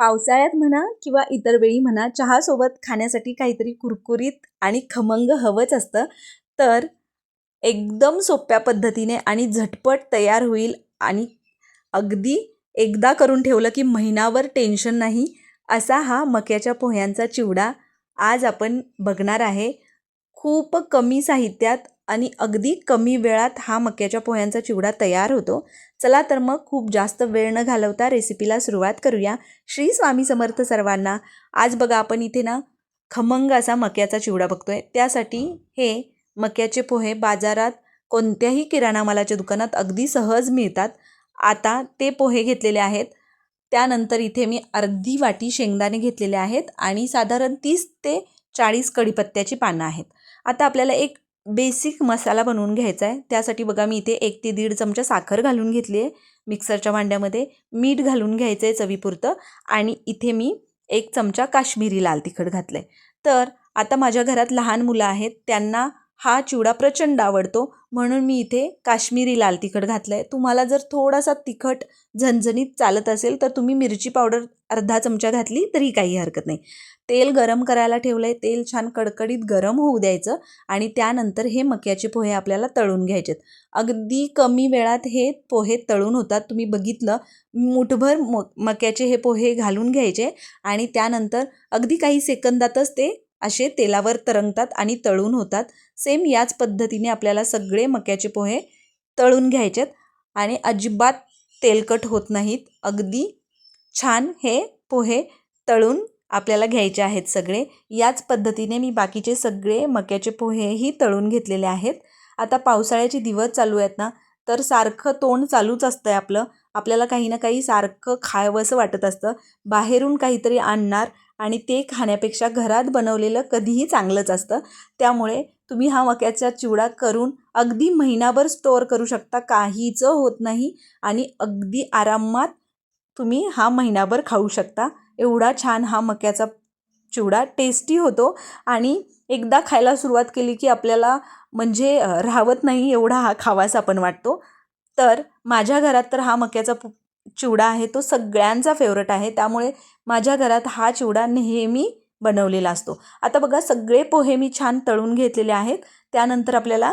पावसाळ्यात म्हणा किंवा इतर वेळी म्हणा चहासोबत खाण्यासाठी काहीतरी कुरकुरीत आणि खमंग हवंच असतं. तर एकदम सोप्या पद्धतीने आणि झटपट तयार होईल आणि अगदी एकदा करून ठेवलं की महिनावर टेन्शन नाही असा हा मक्याच्या पोह्यांचा चिवडा आज आपण बघणार आहे. खूप कमी साहित्यात आणि अगदी कमी वेळात हा मक्याच्या पोह्यांचा चिवडा तयार होतो. चला तर मग खूप जास्त वेळ न घालवता रेसिपीला सुरुवात करूया. श्री स्वामी समर्थ सर्वांना आज बघा आपण इथे ना खमंग असा मक्याचा चिवडा बघतोय. त्यासाठी हे मक्याचे पोहे बाजारात कोणत्याही किराणा मालाच्या दुकानात अगदी सहज मिळतात. आता ते पोहे घेतलेले आहेत. त्यानंतर इथे मी अर्धी वाटी शेंगदाणे घेतलेले आहेत आणि साधारण तीस ते चाळीस कढीपत्त्याची पानं आहेत. आता आपल्याला एक बेसिक मसाला बनवून घ्यायचा आहे. त्यासाठी बघा मी इथे एक ते दीड चमचा साखर घालून घेतली आहे. मिक्सरच्या भांड्यामध्ये मीठ घालून घ्यायचं आहे चवीपुरतं. आणि इथे मी एक चमचा काश्मीरी लाल तिखट घातलं आहे तर आता माझ्या घरात लहान मुलं आहेत. त्यांना हा चिवडा प्रचंड आवडतो. म्हणून मी इथे काश्मीरी लाल तिखट घातलं आहे तुम्हाला जर थोडासा तिखट झणझणीत चालत असेल तर तुम्ही मिरची पावडर अर्धा चमचा घातली तरी काही हरकत नाही. तेल गरम करायला ठेवलं आहे तेल छान कडकडीत गरम होऊ द्यायचं आणि त्यानंतर हे मक्याचे पोहे आपल्याला तळून घ्यायचेत. अगदी कमी वेळात हे पोहे तळून होतात. तुम्ही बघितलं मुठभर म मक्याचे हे पोहे घालून घ्यायचे आणि त्यानंतर अगदी काही सेकंदातच ते असे तेलावर तरंगतात आणि तळून होतात. सेम याच पद्धतीने आपल्याला सगळे मक्याचे पोहे तळून घ्यायचेत आणि अजिबात तेलकट होत नाहीत. अगदी छान हे पोहे तळून आपल्याला घ्यायचे आहेत सगळे. याच पद्धतीने मी बाकीचे सगळे मक्याचे पोहेही तळून घेतलेले आहेत. आता पावसाळ्याचे दिवस चालू आहेत ना तर सारखं तोंड चालूच असतं आहे आपलं. आपल्याला काही ना काही सारखं खावंसं वाटत असतं. बाहेरून काहीतरी आणणार आणि ते खाण्यापेक्षा घरात बनवलेलं कधीही चांगलंच असतं. त्यामुळे तुम्ही हा मक्याचा चिवडा करून अगदी महिनाभर स्टोअर करू शकता. काहीच होत नाही आणि अगदी आरामात तुम्ही हा महिनाभर खाऊ शकता. एवढा छान हा मक्याचा चिवडा टेस्टी होतो आणि एकदा खायला सुरुवात केली की आपल्याला म्हणजे राहवत नाही एवढा हा खावासा पण वाटतो. तर माझ्या घरात तर हा मक्याचा पु चिवडा आहे तो सगळ्यांचा फेवरेट आहे. त्यामुळे माझ्या घरात हा चिवडा नेहमी बनवलेला असतो. आता बघा सगळे पोहे मी छान तळून घेतलेले आहेत. त्यानंतर आपल्याला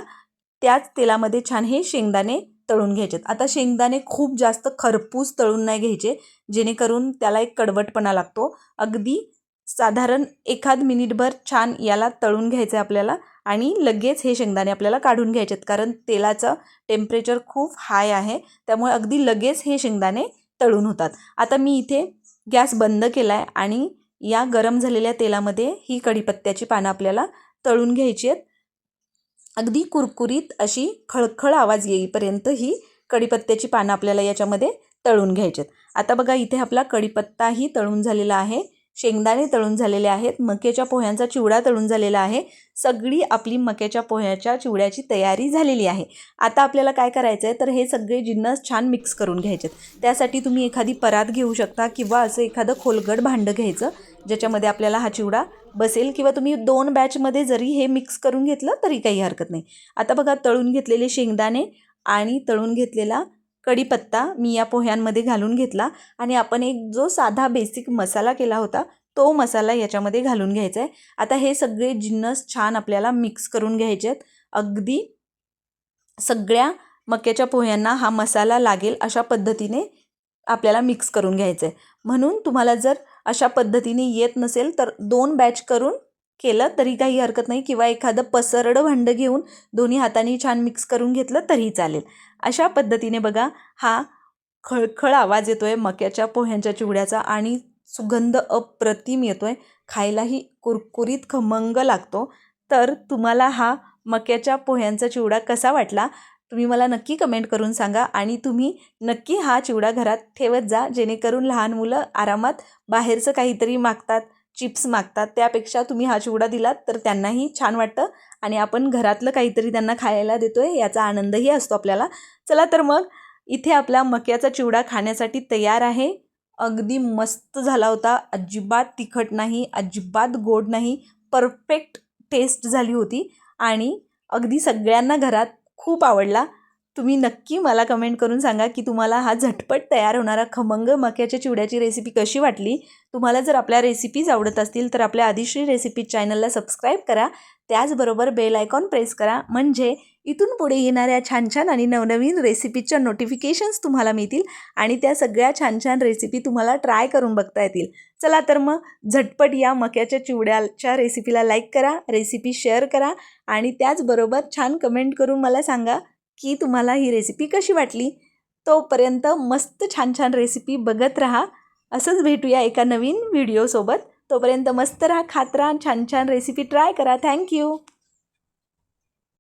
त्याच तेलामध्ये छान हे शेंगदाणे तळून घ्यायचेत. आता शेंगदाणे खूप जास्त खरपूस तळून नाही घ्यायचे जेणेकरून त्याला एक कडवटपणा लागतो. अगदी साधारण एखाद मिनिटभर छान याला तळून घ्यायचं आहे आपल्याला आणि लगेच हे शेंगदाणे आपल्याला काढून घ्यायचे आहेत कारण तेलाचं टेम्परेचर खूप हाय आहे. त्यामुळे अगदी लगेच हे शेंगदाणे तळून होतात. आता मी इथे गॅस बंद केला आहे आणि या गरम झालेल्या तेलामध्ये ही कढीपत्त्याची पानं आपल्याला तळून घ्यायची आहेत अगदी कुरकुरीत अशी खळखळ आवाज येईपर्यंत ही कढीपत्त्याची पानं आपल्याला याच्यामध्ये तळून घ्यायची आहेत आता बघा इथे आपला कढीपत्ताही तळून झालेला आहे. शेंगदाणे तळून झालेले आहेत मक्याच्या पोह्यांचा चिवडा तळून झालेला आहे. सगळी आपली मक्याच्या पोह्याच्या चिवड्याची तयारी झालेली आहे. आता आपल्याला काय करायचं आहे तर हे सगळे जिन्नस छान मिक्स करून घ्यायचे त्यासाठी तुम्ही एखादी परात घेऊ शकता किंवा असं एखादं खोलगड भांडं घ्यायचं ज्याच्यामध्ये आपल्याला हा चिवडा बसेल किंवा तुम्ही दोन बॅचमध्ये जरी हे मिक्स करून घेतलं तरी काही हरकत नाही. आता बघा तळून घेतलेले शेंगदाणे आणि तळून घेतलेला कढीपत्ता मी या पोह्यांमध्ये घालून घेतला आणि आपण एक जो साधा बेसिक मसाला केला होता तो मसाला याच्यामध्ये घालून घ्यायचा आहे. आता हे सगळे जिन्नस छान आपल्याला मिक्स करून घ्यायचे आहेत. अगदी सगळ्या मक्याच्या पोह्यांना हा मसाला लागेल अशा पद्धतीने आपल्याला मिक्स करून घ्यायचं आहे. म्हणून तुम्हाला जर अशा पद्धतीने येत नसेल तर दोन बॅच करून केलं तरी काही हरकत नाही. किंवा एखादं पसरडं भांडं घेऊन दोन्ही हाताने छान मिक्स करून घेतलं तरी चालेल. अशा पद्धतीने बघा हा खळखळ आवाज येतो आहे मक्याच्या पोह्यांच्या चिवड्याचा आणि सुगंध अप्रतिम येतो आहे खायलाही कुरकुरीत खमंग लागतो. तर तुम्हाला हा मक्याच्या पोह्यांचा चिवडा कसा वाटला तुम्ही मला नक्की कमेंट करून सांगा आणि तुम्ही नक्की हा चिवडा घरात ठेवत जा जेणेकरून लहान मुलं आरामात बाहेरचं काहीतरी मागतात. चिप्स मागतात त्यापेक्षा तुम्ही हा चिवडा दिलात तर त्यांनाही छान वाटतं आणि आपण घरातलं काहीतरी त्यांना खायला देतो आहे याचा आनंदही असतो आपल्याला. चला तर मग इथे आपला मक्याचा चिवडा खाण्यासाठी तयार आहे. अगदी मस्त झाला होता. अजिबात तिखट नाही अजिबात गोड नाही परफेक्ट टेस्ट झाली होती आणि अगदी सगळ्यांना घरात खूप आवडला. तुम्ही नक्की मला कमेंट करून सांगा की तुम्हाला हा झटपट तयार होणारा खमंग मक्याच्या चिवड्याची रेसिपी कशी वाटली? तुम्हाला जर आपल्या रेसिपीज आवडत असतील तर आपल्या आदिश्री रेसिपी चॅनलला सबस्क्राईब करा. त्याचबरोबर बेल आयकॉन प्रेस करा. म्हणजे इथून पुढे येणाऱ्या छान छान आणि नवनवीन रेसिपीच्या नोटिफिकेशन्स तुम्हाला मिळतील आणि त्या सगळ्या छान छान रेसिपी तुम्हाला ट्राय करून बघता येतील. चला तर मग झटपट या मक्याच्या चिवड्याच्या रेसिपीला लाईक करा रेसिपी शेअर करा आणि त्याचबरोबर छान कमेंट करून मला सांगा की तुम्हाला ही रेसिपी कशी वाटली? तोपर्यंत मस्त छान छान रेसिपी बघत राहा. असंच भेटूया एका नवीन व्हिडिओसोबत तोपर्यंत मस्त राहा खात राहा छान छान रेसिपी ट्राय करा. थँक्यू